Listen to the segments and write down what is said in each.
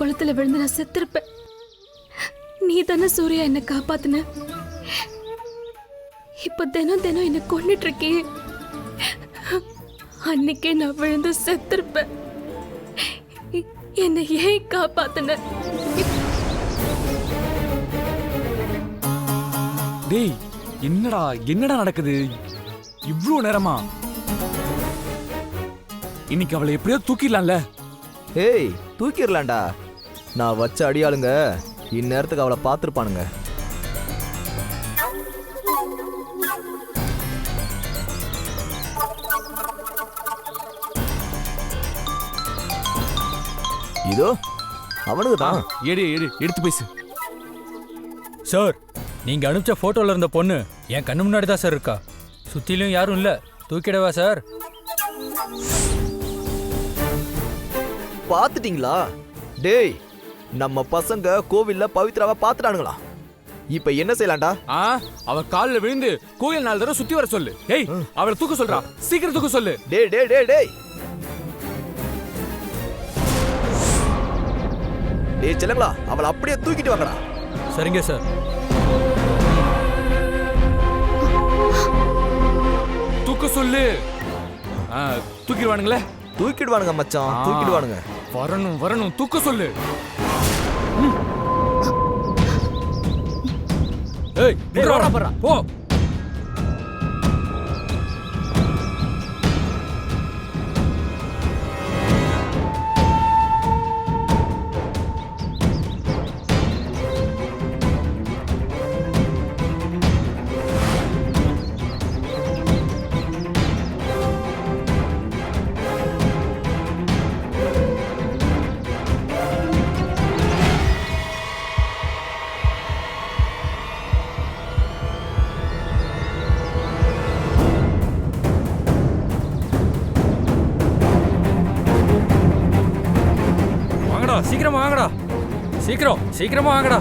குளத்துல விழுந்து நான் செத்திருப்பேன். நீ தானே சூர்யா என்னை காப்பாத்துன. இப்ப தினம் தினம் என்னை கொன்னுட்டு இருக்கியே அன்னைக்கே நான் விழுந்து செத்திருப்பேன். என்னை ஏன் காப்பாத்துன? டேய் என்னடா என்னடா நடக்குது? இவ்ளோ நேரமா? இன்னைக்கு அவளை எப்படியாவது தூக்கிடலாம்ல? ஏய் தூக்கிடலாம்டா. நான் வச்ச அடியாளுங்க இந்நேரத்துக்கு அவளை பார்த்துருப்பானுங்க. இதோ அவனுக்கு தான் எடு எடு எடுத்து பேசு. சார் நீங்க அனுப்பிச்ச போட்டோல இருந்த பொண்ணு என் கண்ணு முன்னாடி தான் சார் இருக்கா? சுத்திலும் யாரும் இல்ல. தூக்கிடவா சார்? பார்த்துட்டீங்களா? டேய் நம்ம பசங்க கோவில்ல பவித்ராவை பார்த்துட்டானுங்களா? இப்ப என்ன செய்யலாம்டா? ஆ அவ கால்ல விழுந்து கோயில் நாலு தடவை சுத்தி வர சொல்லு. ஏய் அவளை தூக்க சொல்றா. சீக்கிரம் தூக்க சொல்லு. டேய் டேய் டேய் டேய். டேய் செல்லங்களா அவளை அப்படியே தூக்கிட்டு வாங்கடா. சரிங்க சார். தூக்க சொல்லு. ஆ, தூக்கிடுவானுங்களே. தூக்கிடுவானுங்க மச்சான். தூக்கிடுவானுங்க. வரணும் வரணும். தூக்க சொல்லு. ஏய். போ சீக்கிரமா வாங்கடா.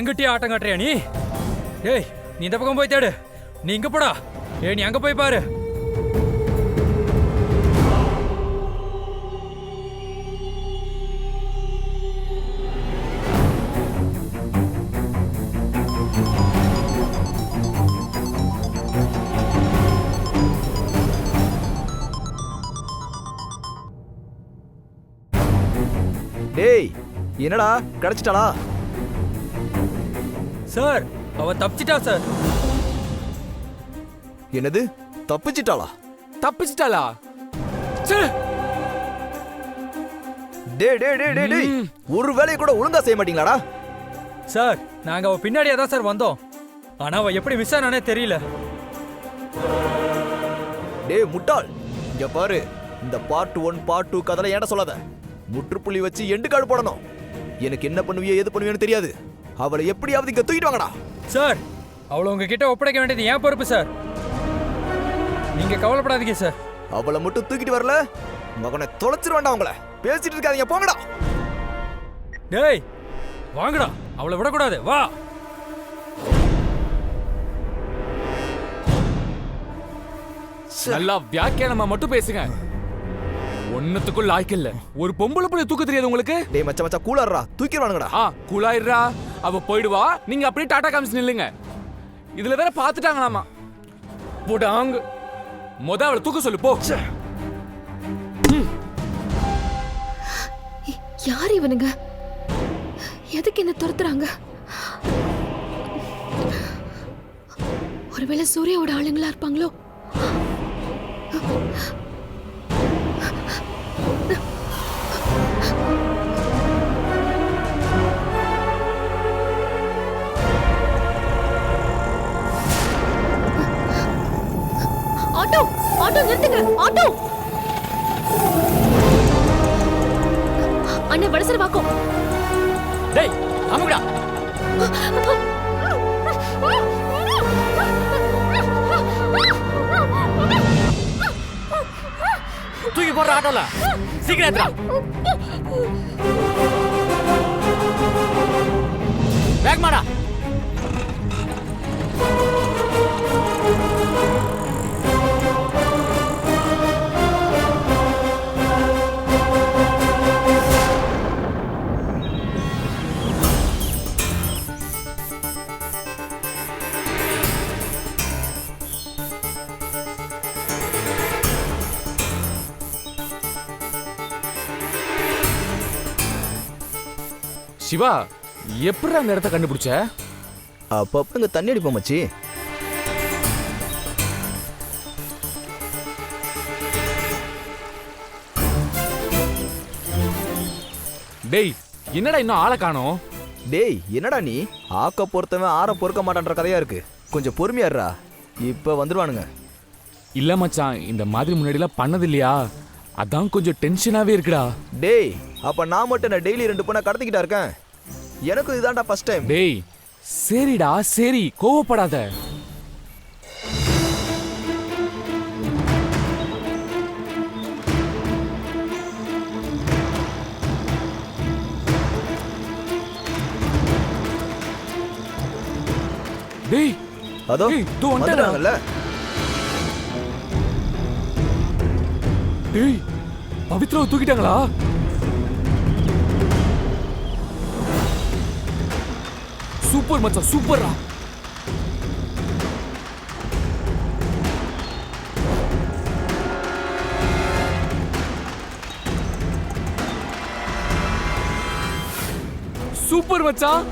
என்கிட்டயே ஆட்டம் காட்டுறியா நீ? ஏய் நீ இந்த பக்கம் போய் தேடு. நீ இங்க போடா. ஏய் நீ அங்க போய் பாரு. டேய் என்னடா கிடைச்சிட்டாளா? சார் அவ தப்பிச்சிட்டா சார். என்னது? தப்பிச்சிட்டாளா? தப்பிச்சிட்டாளா? ச்சே! டேய் டேய் டேய் டேய் டேய். ஒரு வேலையை கூட ஒழுங்கா செய்ய மாட்டீங்களாடா? சார் நாங்க அவ பின்னாடியே தான் சார் வந்தோம். ஆனா அவ எப்படி மிஸ் ஆனானே தெரியல. டேய் முட்டாள். இங்க பாரு. இந்த பார்ட் ஒன் பார்ட் டூ கதையில ஏன்டா சொல்லாத? முற்றுப்புள்ளி வச்சு எண்டு காடு போடணும். எனக்கு என்ன பண்ணுவியோ எது பண்ணுவியோன்னு தெரியாது. அவளை எப்படியாவது இங்க தூக்கிட்டு வாங்கடா. சார் அவளை உங்ககிட்ட ஒப்படைக்க வேண்டியது ஏன் பொறுப்பு சார். நீங்க கவலைப்படாதீங்க சார். அவளை மட்டும் தூக்கிட்டு வரல மகனை தொலைச்சிரு வேண்டாம் உங்களை பேசிட்டு இருக்காதீங்க போங்கடா. டேய் வாங்கடா. அவளை விடக்கூடாது வா. நல்லா வியாக்கியானமா மட்டும் பேசுங்க. ஒன்னத்துக்கும் லாய்க்கு இல்ல. ஒரு பொம்பளை புள்ள தூக்க தெரியாது உங்களுக்கு? டேய் மச்சா மச்சா கூலர்றா தூக்கிடுவானுங்கடா. ஆ குழாயிரா அவ போயிடுவா. நீங்க அப்படியே டாடா காமிச்சு நில்லுங்க. இதுல வேற பாத்துட்டாங்களாமா? போடாங்க முத அவளை தூக்க சொல்லு போ. யார் இவனுங்க? எதுக்கு என்ன துரத்துறாங்க? ஒருவேளை சூர்யாவோட ஆளுங்களா இருப்பாங்களோ? ஆட்டோ. அண்ணே ஆட்டோ அண்ணன் வடசர் வாக்கம் டேய் அமுங்கடா தூக்கி போடுற ஆட்டோல. சீக்கிரம் ஏத்துடா. வேகமாடா. சிவா எப்படி அந்த இடத்த கண்டுபிடிச்ச? அப்பப்ப இங்க தண்ணி அடிப்போம் மச்சி. டேய் என்னடா இன்னும் ஆளை காணோம்? டேய் என்னடா நீ? ஆக்க பொறுத்தவன் ஆற பொறுக்க மாட்டான்ற கதையா இருக்கு. கொஞ்சம் பொறுமையா இருடா. இப்ப வந்துருவானுங்க. இல்ல மச்சான் இந்த மாதிரி முன்னாடிலாம் பண்ணது இல்லையா? அதான் கொஞ்சம் டென்ஷனாவே இருக்குடா. டேய் அப்ப நான் மட்டும் என்ன டெய்லி ரெண்டு பொண்ணை கடத்திக்கிட்டா இருக்கேன்? எனக்கும் இதான்டா ஃபர்ஸ்ட் டைம் டேய் சரிடா சரி கோவப்படாத. டேய் அதோ ஏய், இதோ வந்துட்டாடா. வந்துட்டாங்கல்ல? டேய் பவித்ராவை தூக்கிட்டாங்களா? சூப்பர் மச்சான் சூப்பர்ரா. சூப்பர் மச்சான்.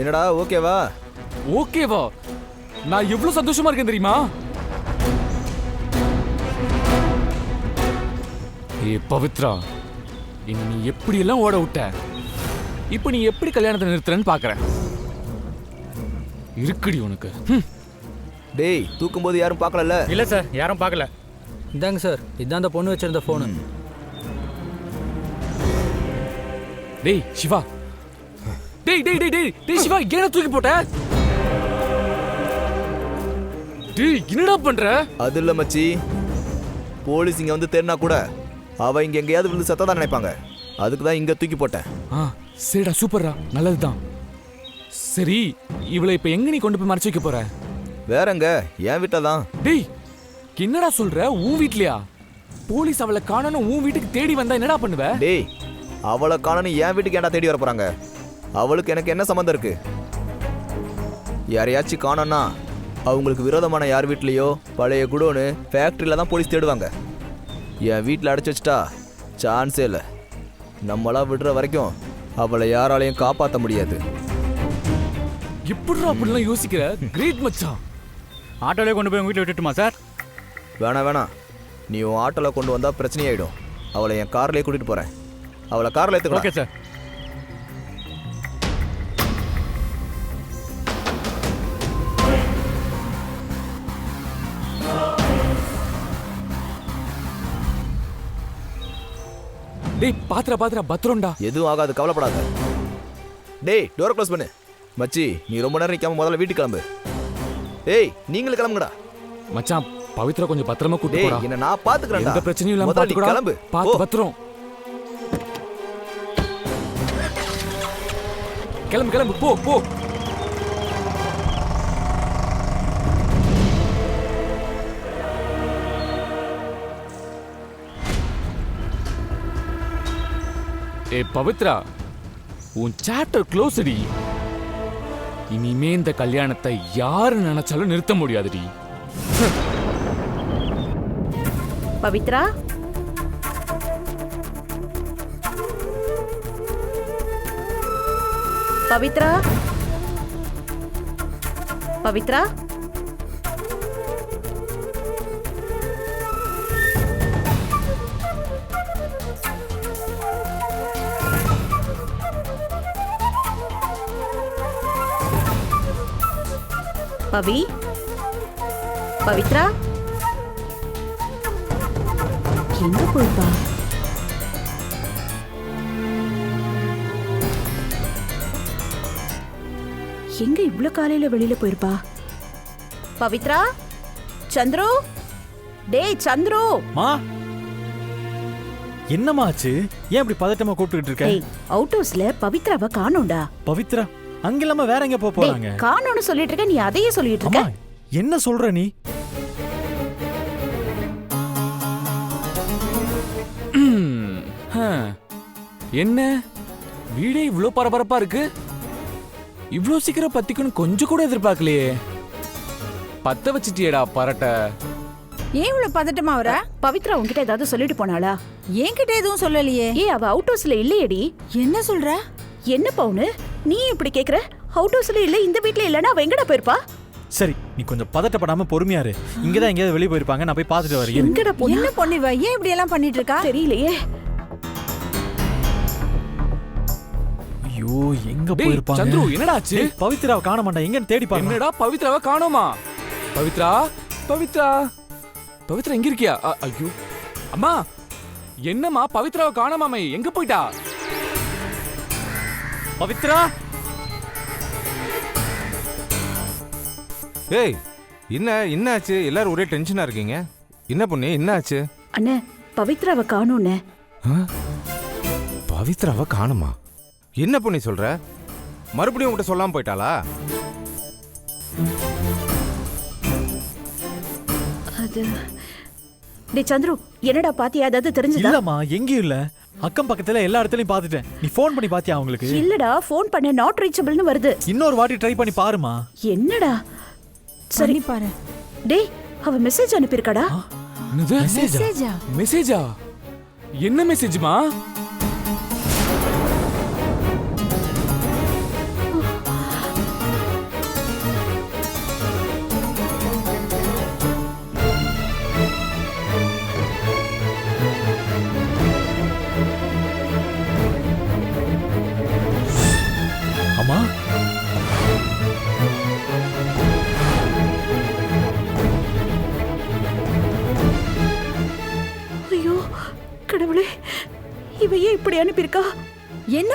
என்னடா ஓகேவா? ஓகேவா? நான் எவ்வளவு சந்தோஷமா இருக்கேன் தெரியுமா? ஏ பவித்ரா என்ன நீ எப்படி எல்லாம் ஓட விட்ட? இப்போ நீ எப்படி கல்யாணத்தை நிறுத்துறன்னு பாக்குறேன். இருக்குடி உனக்கு. டேய் தூக்கும்போது யாரும் பார்க்கலல்ல? இல்ல சார் யாரும் பார்க்கல. இந்தாங்க சார் இதான் அந்த பொண்ணு வச்சிருந்த போனு டேய் சிவா. டேய் டேய் டேய் டேய் டேய் சிவா ஏன தூக்கி போட்ட? டேய் என்னடா பண்ற? அது இல்ல மச்சி. போலீஸ் இங்க வந்து தேடினா கூட அவ இங்க எங்கேயாவது விழுந்து சத்ததான் நினைப்பாங்க. அதுக்கு தான் இங்க தூக்கி போட்டேன். ஆ சரிடா சூப்பர்ரா. நல்லதுதான். சரி இவளை இப்ப எங்க நீ கொண்டு போய் மறைச்சு வைக்க போற? வேறங்க என் வீட்டில் தான். டேய் என்னடா சொல்ற? உன் வீட்லயா? போலீஸ் அவளை காணணும் உன் வீட்டுக்கு தேடி வந்தா என்னடா பண்ணுவ? டேய் அவளை காணணும் என் வீட்டுக்கு ஏன்டா தேடி வர போறாங்க அவளுக்கு எனக்கு என்ன சம்மந்தம் இருக்கு? யாரையாச்சும் காணோம்னா அவங்களுக்கு விரோதமான யார் வீட்லேயோ பழைய குடோனு ஃபேக்ட்ரியில் தான் போலீஸ் தேடுவாங்க. என் வீட்டில் அடைச்சி வச்சிட்டா சான்ஸே இல்லை. நம்மளா விடுற வரைக்கும் அவளை யாராலையும் காப்பாற்ற முடியாது. எப்படிடா அப்படிலாம் யோசிக்கிற? கிரேட் மச்சான். ஆட்டோலே கொண்டு போய் உங்க வீட்டில் விட்டுட்டுமா சார்? வேணாம் வேணாம் நீ உன் ஆட்டோவில் கொண்டு வந்தால் பிரச்சனையாயிடும். அவளை என் கார்லேயே கூட்டிகிட்டு போகிறேன் அவளை காரில் எடுத்துக்கலாம் ஓகே சார். டேய் பாத்திர பாத்திர பத்திரம்டா எதுவும் ஆகாது கவலைப்படாத. டேய் டோரை க்ளோஸ் பண்ணு. மச்சி நீ ரொம்ப நேரம் நிற்காம முதல்ல வீட்டுக்கு கிளம்பு. டேய் நீங்களும் கிளம்புங்கடா. மச்சான் பவித்ரா கொஞ்சம் பத்திரமா கூட்டு போடா. என்ன நான் பாத்துக்கிறேன்டா. எந்த பிரச்சனையும் இல்லாம பாத்துக்கடா. கிளம்பு. பாத்து. பத்திரம் கிளம்பு கிளம்பு போ போ. ஏ பவித்ரா உன் சாப்டர் க்ளோஸ்டி இனிமே இந்த கல்யாணத்தை யாரு நினைச்சாலும் நிறுத்த முடியாதுடி. பவித்ரா? பவித்ரா? பவித்ரா? பவி. பவித்ரா? எங்க போயிருப்பா எங்க இவ்ளோ காலையில வெளியில போயிருப்பா? பவித்ரா? சந்துரு? டேய் சந்துரு! மா? என்னம்மா ஆச்சு? ஏன் இப்படி பதட்டமா கூப்பிட்டுக்கிட்டு இருக்க? அவுட் ஹவுஸ்ல பவித்ராவை காணோம்டா. பவித்ரா? அங்க இல்லாம வேற எங்க போக போறாங்க? காணோம்னு சொல்லிட்டு இருக்க நீ அதையே சொல்லிட்டு இருக்க. என்ன சொல்ற நீ. என்ன? வீடே இவ்ளோ பரபரப்பா இருக்கு? இவ்ளோ சீக்கிரம் பத்திக்குன்னு கொஞ்சம் கூட எதிர்பார்க்கலையே. பத்த வச்சிட்டியேடா பரட்ட. ஏன் இவ்வளவு பதட்டமா வர? பவித்ரா உன்கிட்ட ஏதாவது சொல்லிட்டு போனாளா? என்கிட்ட எதுவும் சொல்லலையே. ஏ அவ அவுட் ஹவுஸ்ல இல்லையேடி. என்ன சொல்ற? என்ன பவுனு? நீ இப்படி கேக்குற? அவுட் ஹவுஸ்ல இல்ல இந்த வீட்ல இல்லனா அவ எங்கடா போயிருப்பா? சரி நீ கொஞ்சம் பதட்டப்படாம பொறுமையா இரு. இங்கதான் எங்கேயாவது வெளியே போயிருப்பாங்க நான் போய் பார்த்துட்டு வரேன். எங்கடா போனா? என்ன பொண்ணு இவ? ஏன் இப்படி எல்லாம் பண்ணிட்டு இருக்கா? தெரியலையே. ஐயோ எங்க போயிருப்பாங்க? சந்துரு என்னடா ஆச்சு பவித்ராவை காண மாட்டேன். எங்கன்னு தேடி பாருங்க. என்னடா பவித்ராவை காணோமா? பவித்ரா பவித்ரா. பவித்ரா எங்க இருக்கியா? ஐயோ. அம்மா என்னம்மா பவித்ராவை காணோமாமே எங்க போயிட்டா? பவித்ரா? ஏய் என்ன என்ன ஆச்சு எல்லாரும் ஒரே டென்ஷனா இருக்கீங்க. என்ன பொண்ணு என்ன ஆச்சு அண்ணே பவித்ராவை காணோண்ணே பவித்ராவை காணுமா? என்ன பொண்ணு சொல்ற? மறுபடியும் உங்ககிட்ட சொல்லாம போயிட்டாளா? அது டேய் சந்துரு என்னடா பாத்தியா? ஏதாவது தெரிஞ்சதா? இல்லம்மா எங்கேயும் இல்ல. அக்கம் பக்கத்துல எல்லா இடத்துலயும் பார்த்துட்டேன். நீ ஃபோன் பண்ணி பாத்தியா அவங்களுக்கு? இல்லடா ஃபோன் பண்ண நாட் ரீச்சபிள்னு வருது. இன்னொரு வாட்டி ட்ரை பண்ணி பாருமா. என்னடா? சரி. பாரு. டேய் அவ மெசேஜ் அனுப்பியிருக்காடா? மெசேஜா மெசேஜா என்ன மெசேஜ்மா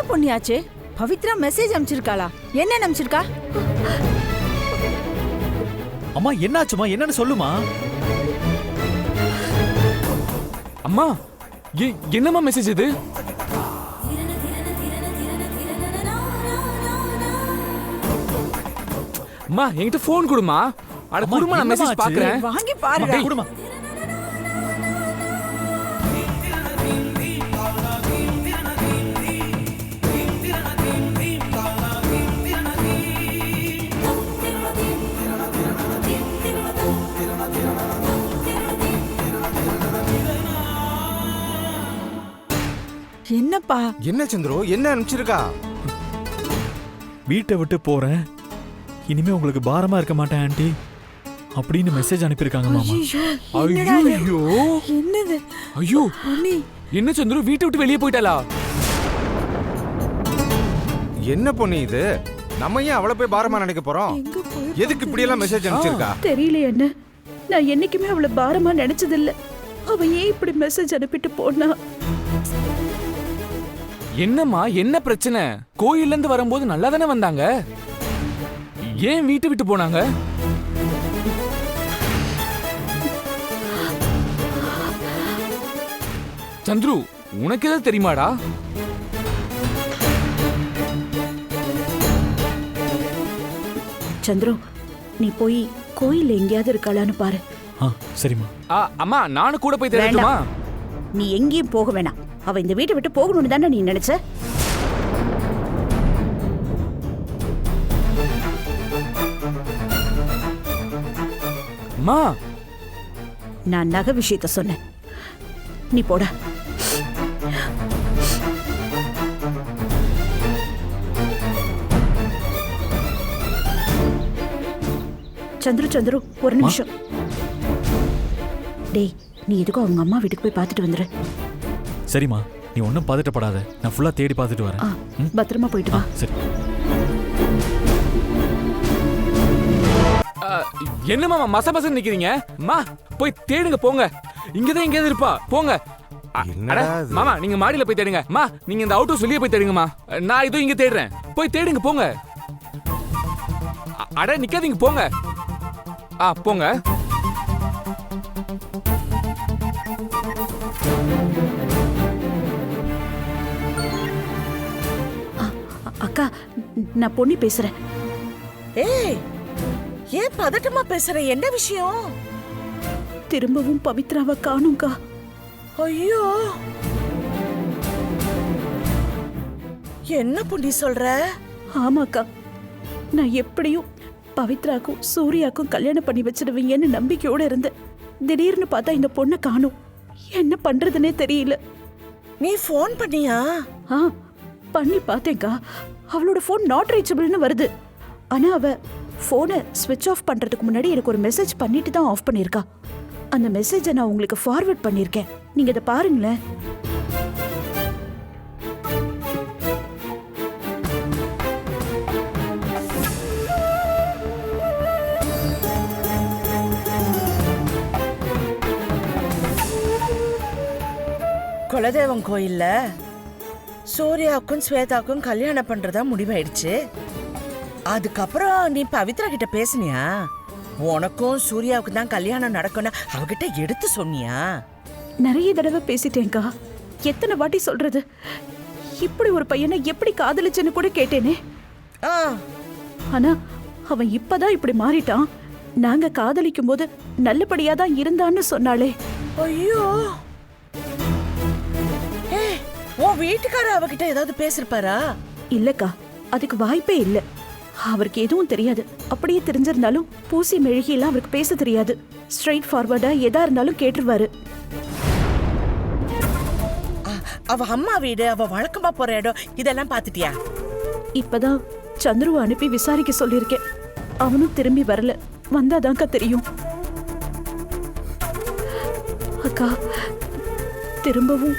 பொண்ணியாச்சு? பவித்ரா மெசேஜ் அனுப்பிச்சிருக்காளா? என்ன அனுப்பிச்சிருக்கா? அம்மா என்னாச்சுமா என்னன்னு சொல்லுமா? அம்மா என்னம்மா மெசேஜ் இது? அம்மா என்கிட்ட ஃபோன் கொடுமா. அட குடுமா நான் மெசேஜ்? பாக்குறேன் வாங்கி பாருடா. குடுமா. என்னப்பா? என்ன சந்துரு? என்ன அனுப்பிச்சிருக்கா? வீட்டை விட்டு போறேன். இனிமே உங்களுக்கு பாரமா இருக்க மாட்டேன் ஆண்டி. அப்படின்னு மெசேஜ் அனுப்பியிருக்காங்க மாமா. ஐயோ? ஐயோ என்னது? ஐயோ. என்ன சந்துரு? வீட்டை விட்டு வெளியே போயிட்டாளா? என்ன பொண்ணு இது? நம்ம ஏன் அவளை போய் பாரமா நினைக்க போறோம்? எதுக்கு இப்படி எல்லாம் மெசேஜ் அனுப்பிச்சிருக்கா தெரியலையே என்ன? நான் என்னைக்குமே அவளை பாரமா நினைச்சதில்ல. அவ ஏன் இப்படி மெசேஜ் அனுப்பிட்டு போனா? என்னம்மா என்ன பிரச்சனை? கோயில்ல இருந்து வரும்போது நல்லா தானே வந்தாங்க? ஏன் வீட்டு விட்டு போனாங்க? சந்துரு உனக்கு எதாவது தெரியுமாடா? சந்துரு நீ போய் கோயில் எங்கேயாவது இருக்காளான்னு பாரு. ஆ சரிம்மா. அ, அம்மா நானும் கூட போய் தெரிஞ்சுமா நீ எங்கேயும் போக வேணாம். அவ இந்த வீட்டை விட்டு போகணும்னு தானே நீ நினைச்ச? அம்மா. நான் நகை விஷயத்த சொன்னேன். நீ போடா. சந்துரு சந்துரு ஒரு நிமிஷம். டேய் நீ எதுக்கும் அவங்க அம்மா வீட்டுக்கு போய் பார்த்துட்டு வந்துரு. சரிம்மா நீ ஒன்றும் பதட்டப்படாத. நான் ஃபுல்லாக தேடி பார்த்துட்டு வரேன். ம்? பத்திரமா போயிட்டு வா. சரி. ஆ, என்ன மாமா மச மசன்னு நிக்கிறீங்க? அம்மா போய் தேடுங்க போங்க. இங்கதான் எங்கேயாவது இருப்பா. போங்க. இது? மாமா நீங்க மாடியில போய் தேடுங்க. அம்மா நீங்க இந்த அவுட் ஹவுஸ் போய் தேடுங்கம்மா. நான் இதுவும் இங்க தேடுறேன். போய் தேடுங்க போங்க. அட நிக்காதீங்க போங்க. ஆ போங்க. அக்கா நான் பொண்ணி பேசுறேன். ஏய் ஏன் பதட்டமா பேசுற? என்ன விஷயம்? திரும்பவும் பவித்ராவை காணும்க்கா. ஐயோ. என்ன புண்ணி சொல்ற? ஆமாக்கா நான் எப்படியும் பவித்ராக்கும் சூர்யாக்கும் கல்யாணம் பண்ணி வச்சிடுவீங்கன்னு நம்பிக்கையோட இருந்தேன். திடீர்னு பார்த்தா இந்த பொண்ணை காணும். என்ன பண்றதுனே தெரியல. நீ ஃபோன் பண்ணியா? ஆ பண்ணி பார்த்தேன்க்கா. அவளோட ஃபோன் நாட் ரீச்சபிள்னு வருது. ஆனால் அவள் ஃபோனை ஸ்விட்ச் ஆஃப் பண்ணுறதுக்கு முன்னாடி எனக்கு ஒரு மெசேஜ் பண்ணிட்டு தான் ஆஃப் பண்ணியிருக்கா அந்த மெசேஜை நான் உங்களுக்கு ஃபார்வர்ட் பண்ணியிருக்கேன் நீங்கள் இதை பாருங்களேன். குலதெய்வம் கோயில்ல சூர்யாவுக்கும் ஸ்வேதாவுக்கும் கல்யாணம் பண்றதா முடிவாயிடுச்சு. அதுக்கப்புறம் நீ பவித்ரா கிட்ட பேசுனியா? உனக்கும் சூர்யாவுக்கு தான் கல்யாணம் நடக்கும்னு அவகிட்ட எடுத்து சொன்னியா? நிறைய தடவை பேசிட்டேன்க்கா. எத்தனை வாட்டி சொல்றது? இப்படி ஒரு பையனை எப்படி காதலிச்சேன்னு கூட கேட்டேனே. ஆ. ஆனா அவன் இப்பதான் இப்படி மாறிட்டான். நாங்க காதலிக்கும் போது நல்லபடியா தான் இருந்தான்னு சொன்னாளே. ஐயோ. உன் வீட்டுக்காரர் அவகிட்ட ஏதாவது பேசிருப்பாரா? இல்லக்கா அதுக்கு வாய்ப்பே இல்ல. அவருக்கு எதுவும் தெரியாது. அப்படியே தெரிஞ்சிருந்தாலும் பூசி மெழுகியெல்லாம் அவருக்கு பேச தெரியாது. ஸ்ட்ரைட் ஃபார்வர்டா எதா இருந்தாலும் கேட்டுருவாரு. அவ அம்மா வீடு அவ வழக்கமா போற இடம் இதெல்லாம் பாத்துட்டியா இப்பதான் சந்துருவை அனுப்பி விசாரிக்க சொல்லியிருக்கேன். அவனும் திரும்பி வரல. வந்தாதான்க்கா தெரியும். அக்கா திரும்பவும்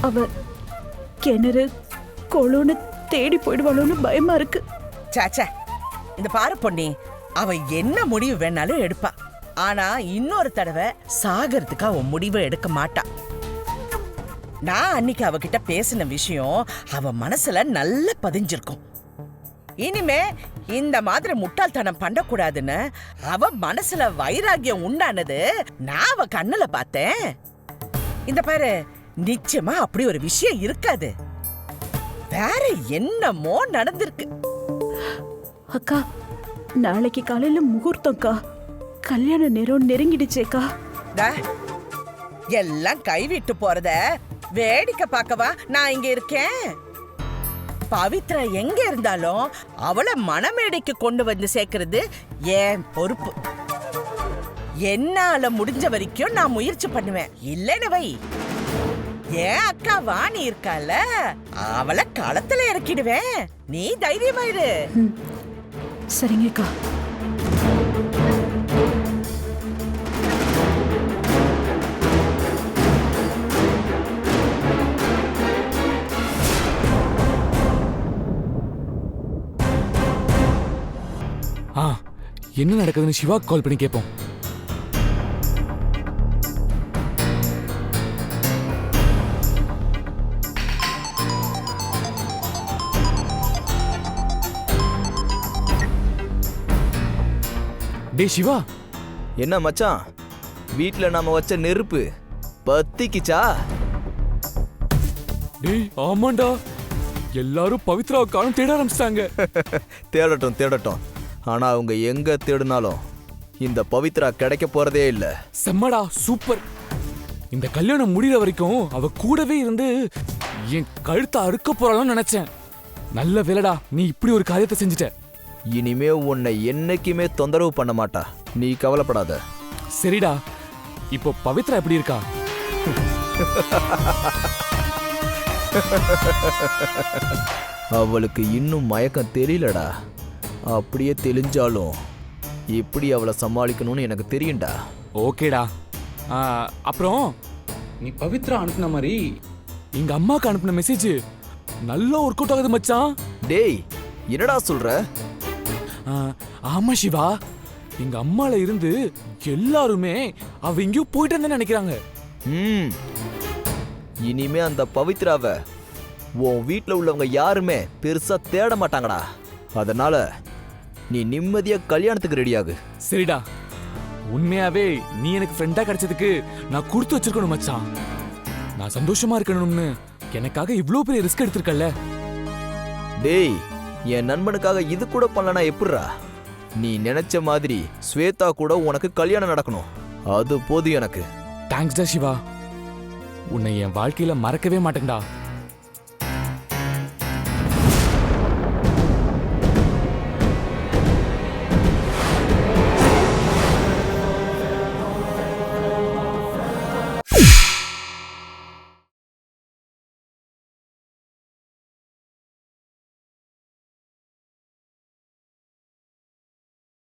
அவ கிணறு கொழுன்னு தேடி போயிடுவாளோன்னு பயமா இருக்கு. சாச்சா இந்த பாரு பொண்ணி அவ என்ன முடிவு வேணாலும் எடுப்பா. ஆனா இன்னொரு தடவை சாகிறதுக்கு அவ முடிவை எடுக்க மாட்டா. நான் அன்னைக்கு அவகிட்ட பேசின விஷயம் அவ மனசுல நல்லா பதிஞ்சிருக்கும். இனிமே இந்த மாதிரி முட்டாள்தனம் பண்ணக்கூடாதுன்னு அவ மனசுல வைராகியம் உண்டானது நான் அவ கண்ணுல பார்த்தேன். இந்த பாரு நிச்சயமா அப்படி ஒரு விஷயம் இருக்காது. வேற என்னமோ நடந்திருக்கு. அக்கா நாளைக்கு காலையில முகூர்த்தம்க்கா கல்யாண நேரம் நெருங்கிடுச்சேக்கா எல்லாம் கைவிட்டு போறத வேடிக்கை பார்க்கவா? நான் இங்க இருக்கேன். பவித்ரா எங்க இருந்தாலும் அவளை மணமேடைக்கு கொண்டு வந்து சேர்க்கறது என் பொறுப்பு. என்னால முடிஞ்ச வரைக்கும் நான் முயற்சி பண்ணுவேன். இல்லைன்னு வை. என் அக்கா வாணி இருக்கால? அவளை களத்துல இறக்கிடுவேன். நீ தைரியமாயிரு சரிங்கக்கா ஆ என்ன நடக்குதுன்னு சிவா கால் பண்ணி கேட்போம் டேய் சிவா. என்ன மச்சான்? வீட்டில் நாம வச்ச நெருப்பு பத்திக்கிச்சா? டேய் ஆமாண்டா. எல்லாரும் பவித்ராவை காணும் தேட ஆரம்பிச்சிட்டாங்க. தேடட்டும் தேடட்டும். ஆனா அவங்க எங்க தேடினாலும் இந்த பவித்ரா கிடைக்க போறதே இல்ல. செம்மடா சூப்பர். இந்த கல்யாணம் முடிகிற வரைக்கும் அவ கூடவே இருந்து என் கழுத்தை அறுக்க போறாலும் நினைச்சேன். நல்ல வேலைடா நீ இப்படி ஒரு காரியத்தை செஞ்சுட்ட. இனிமே உன்னை என்னைக்குமே தொந்தரவு பண்ண மாட்டா. நீ கவலைப்படாத. சரிடா. இப்போ பவித்ரா எப்படி இருக்கா? அவளுக்கு இன்னும் மயக்கம் தெரியலடா. அப்படியே தெளிஞ்சாலும் எப்படி அவளை சமாளிக்கணும்னு எனக்கு தெரியும்டா. ஓகேடா. அப்புறம் நீ பவித்ரா அனுப்புன மாதிரி எங்க அம்மாக்கு அனுப்புன மெசேஜ் நல்லா ஒர்க் அவுட் ஆகுது மச்சான். டேய் என்னடா சொல்ற? ஆமா சிவா. எங்க அம்மால இருந்து எல்லாருமே அவ எங்கேயோ போயிட்டு நினைக்கிறாங்க. ம். இனிமே அந்த பவித்ராவை உன் வீட்டில் உள்ளவங்க யாருமே பெருசா தேட மாட்டாங்கடா. அதனால நீ நிம்மதியா கல்யாணத்துக்கு ரெடியாகு சரிடா. உண்மையாவே நீ எனக்கு ஃப்ரெண்டா கிடைச்சதுக்கு நான் கொடுத்து வச்சிருக்கணும் மச்சான். நான் சந்தோஷமா இருக்கணும்னு எனக்காக இவ்ளோ பெரிய ரிஸ்க் எடுத்திருக்கல்ல? டேய் என் நண்பனுக்காக இது கூட பண்ணலனா எப்படிரா நீ நினைச்ச மாதிரி ஸ்வேதா கூட உனக்கு கல்யாணம் நடக்கணும். அது போதும் எனக்கு. தேங்க்ஸ் டா சிவா. உன்னை என் வாழ்க்கையில மறக்கவே மாட்டேன்டா.